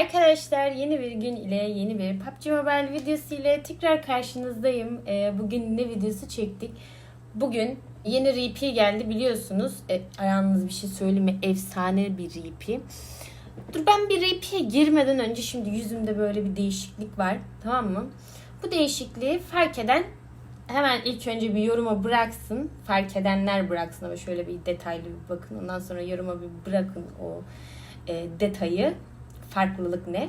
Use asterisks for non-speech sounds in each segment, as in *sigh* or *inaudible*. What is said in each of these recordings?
Arkadaşlar yeni bir gün ile yeni bir PUBG Mobile videosu ile tekrar karşınızdayım. Ee, bugün ne videosu çektik? Bugün yeni RP geldi biliyorsunuz. E, ayağınız bir şey söyleme efsane bir RP. Dur ben bir RP'ye girmeden önce şimdi yüzümde böyle bir değişiklik var tamam mı? Bu değişikliği fark eden hemen ilk önce bir yoruma bıraksın. Fark edenler bıraksın ama şöyle bir detaylı bir bakın. Ondan sonra yoruma bir bırakın o e, detayı. Farklılık ne?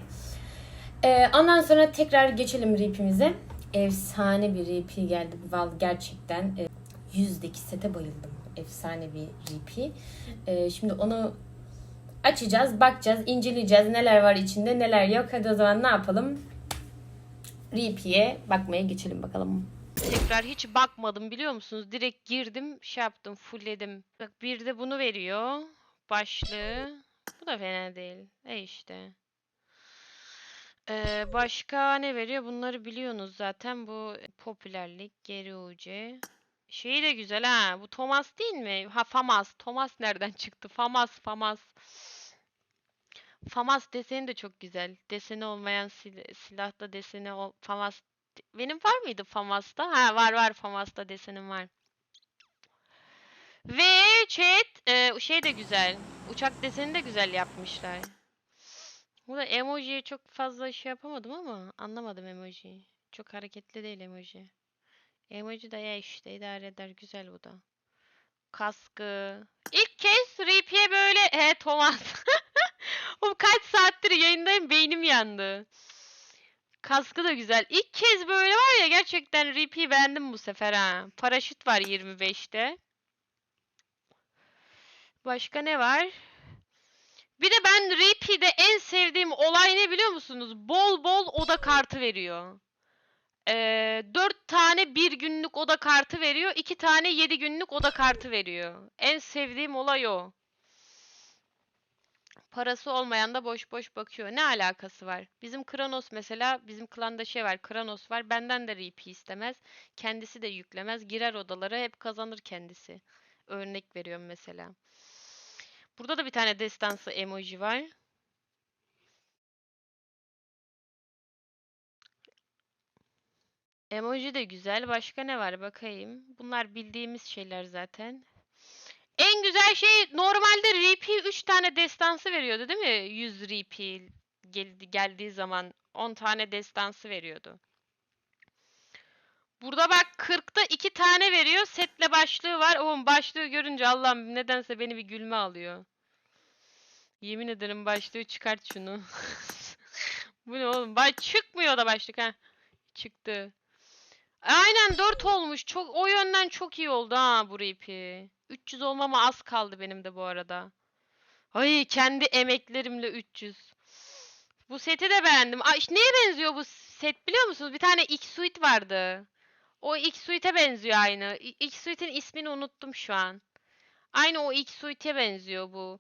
E, ondan sonra tekrar geçelim rapimize. Efsane bir rap geldi. Vallahi gerçekten e, yüzdeki sete bayıldım. Efsane bir rap. E, şimdi onu açacağız, bakacağız, inceleyeceğiz. Neler var içinde, neler yok. Hadi o zaman ne yapalım? Reap'e bakmaya geçelim bakalım. Tekrar hiç bakmadım biliyor musunuz? Direkt girdim, şey yaptım, fullledim. Bak bir de bunu veriyor. Başlığı. Bu da fena değil. E işte. Ee, başka ne veriyor? Bunları biliyorsunuz zaten. Bu popülerlik, geri UC. Şeyi de güzel ha. Bu Thomas değil mi? Ha Famas. Thomas nereden çıktı? Famas, Famas. Famas deseni de çok güzel. Deseni olmayan sil silahta deseni ol Famas benim var mıydı Famas'ta? Ha var var Famas'ta desenim var. Ve chat e, şey de güzel. Uçak deseni de güzel yapmışlar. Burada emojiye çok fazla şey yapamadım ama anlamadım emojiyi. Çok hareketli değil emoji. Emoji de ya işte idare eder güzel bu da. Kaskı. İlk kez Reap'e böyle he Thomas. *laughs* Oğlum kaç saattir yayındayım beynim yandı. Kaskı da güzel. İlk kez böyle var ya gerçekten Reap'i beğendim bu sefer ha. Paraşüt var 25'te. Başka ne var? Bir de ben Reap'ide en sevdiğim olay ne biliyor musunuz? Bol bol oda kartı veriyor. Ee, 4 tane bir günlük oda kartı veriyor. 2 tane 7 günlük oda kartı veriyor. En sevdiğim olay o. Parası olmayan da boş boş bakıyor. Ne alakası var? Bizim Kranos mesela, bizim klanda şey var, Kranos var. Benden de RP istemez. Kendisi de yüklemez. Girer odalara hep kazanır kendisi. Örnek veriyorum mesela. Burada da bir tane destansı emoji var. Emoji de güzel. Başka ne var bakayım. Bunlar bildiğimiz şeyler zaten. En güzel şey normalde RP 3 tane destansı veriyordu değil mi? 100 RP geldi, geldiği zaman 10 tane destansı veriyordu. Burada bak 40'ta 2 tane veriyor. Setle başlığı var. Oğlum başlığı görünce Allah'ım nedense beni bir gülme alıyor. Yemin ederim başlığı çıkart şunu. *laughs* Bu ne oğlum? Bay çıkmıyor da başlık ha. Çıktı. Aynen 4 olmuş. Çok o yönden çok iyi oldu ha bu RP. 300 olmama az kaldı benim de bu arada. Ay kendi emeklerimle 300. Bu seti de beğendim. Ay neye benziyor bu set biliyor musunuz? Bir tane X-Suite vardı. O X-Suite'e benziyor aynı. İ- X-Suite'in ismini unuttum şu an. Aynı o X-Suite'e benziyor bu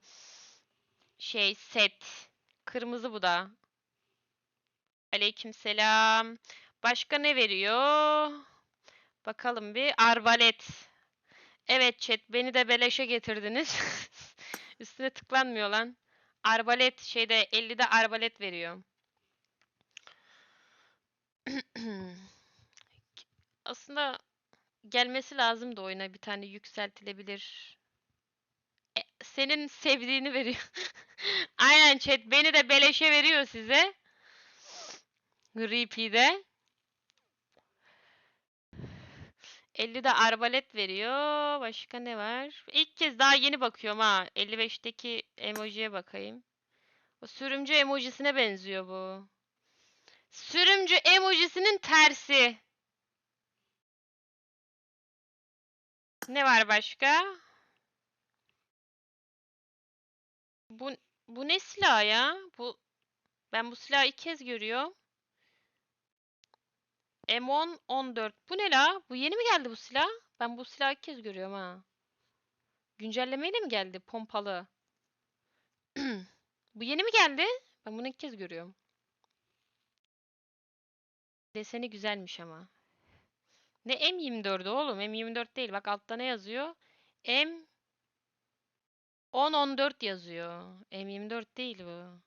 şey set. Kırmızı bu da. Aleykümselam. Başka ne veriyor? Bakalım bir. Arbalet. Evet chat beni de beleşe getirdiniz. *laughs* Üstüne tıklanmıyor lan. Arbalet şeyde 50'de arbalet veriyor. *clears throat* Aslında gelmesi lazım da oyuna bir tane yükseltilebilir. Senin sevdiğini veriyor. *laughs* Aynen chat beni de beleşe veriyor size. Repeat'e. 50'de arbalet veriyor. Başka ne var? İlk kez daha yeni bakıyorum ha. 55'teki emojiye bakayım. O sürümcü emojisine benziyor bu. Sürümcü emojisinin tersi. Ne var başka? Bu bu ne silah ya? Bu ben bu silahı ilk kez görüyorum. M10 14. Bu ne la? Bu yeni mi geldi bu silah? Ben bu silahı ilk kez görüyorum ha. Güncellemeyle mi geldi? Pompalı. *clears throat* Bu yeni mi geldi? Ben bunu ilk kez görüyorum. Deseni güzelmiş ama. Ne M24'ü oğlum? M24 değil. Bak altta ne yazıyor? M 10 14 yazıyor. M24 değil bu.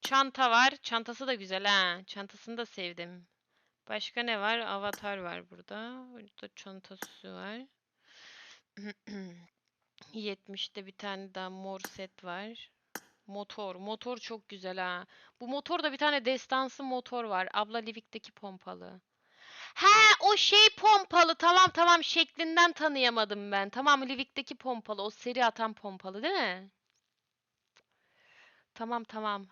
Çanta var. Çantası da güzel ha. Çantasını da sevdim. Başka ne var? Avatar var burada. Burada çantası var. *clears throat* 70'te bir tane daha mor set var. Motor. Motor çok güzel ha. Bu motorda bir tane destansı motor var. Abla Livik'teki pompalı. He o şey pompalı. Tamam tamam şeklinden tanıyamadım ben. Tamam Livik'teki pompalı. O seri atan pompalı değil mi? Tamam tamam.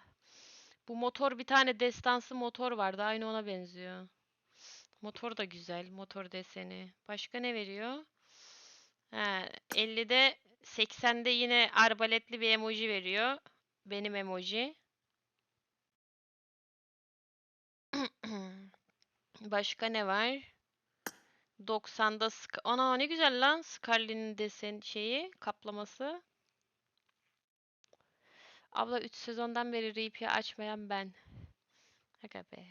Bu motor bir tane destansı motor vardı. Aynı ona benziyor. Motor da güzel. Motor deseni. Başka ne veriyor? He, 50'de 80'de yine arbaletli bir emoji veriyor. Benim emoji. *clears throat* *clears throat* Başka ne var? 90'da Sk Ana ne güzel lan Scarlet'in desen şeyi, kaplaması. Abla 3 sezondan beri RP açmayan ben. Aga be.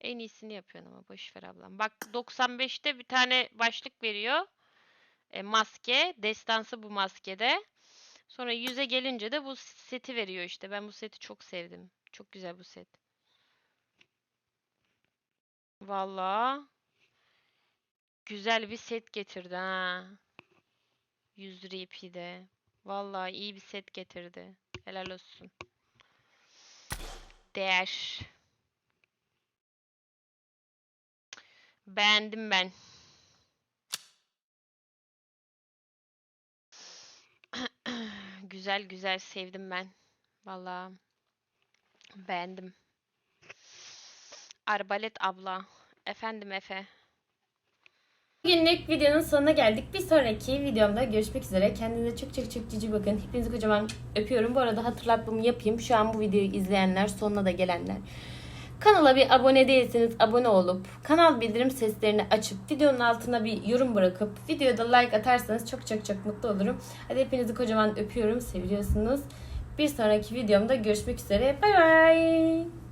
En iyisini yapıyorsun ama boş ver ablam. Bak 95'te bir tane başlık veriyor. E, maske. Destansı bu maskede. Sonra 100'e gelince de bu seti veriyor işte. Ben bu seti çok sevdim. Çok güzel bu set. Vallahi güzel bir set getirdi ha. 100 RP'de. Vallahi iyi bir set getirdi. Helal olsun. Değer. Beğendim ben. *clears throat* Güzel güzel sevdim ben. Vallahi beğendim. Arbalet abla. Efendim Efe. Bugünlük videonun sonuna geldik. Bir sonraki videomda görüşmek üzere. Kendinize çok çok çok cici bakın. Hepinizi kocaman öpüyorum. Bu arada hatırlatmamı yapayım. Şu an bu videoyu izleyenler, sonuna da gelenler. Kanala bir abone değilseniz abone olup kanal bildirim seslerini açıp videonun altına bir yorum bırakıp videoda like atarsanız çok çok çok mutlu olurum. Hadi hepinizi kocaman öpüyorum. Seviyorsunuz. Bir sonraki videomda görüşmek üzere. Bay bay.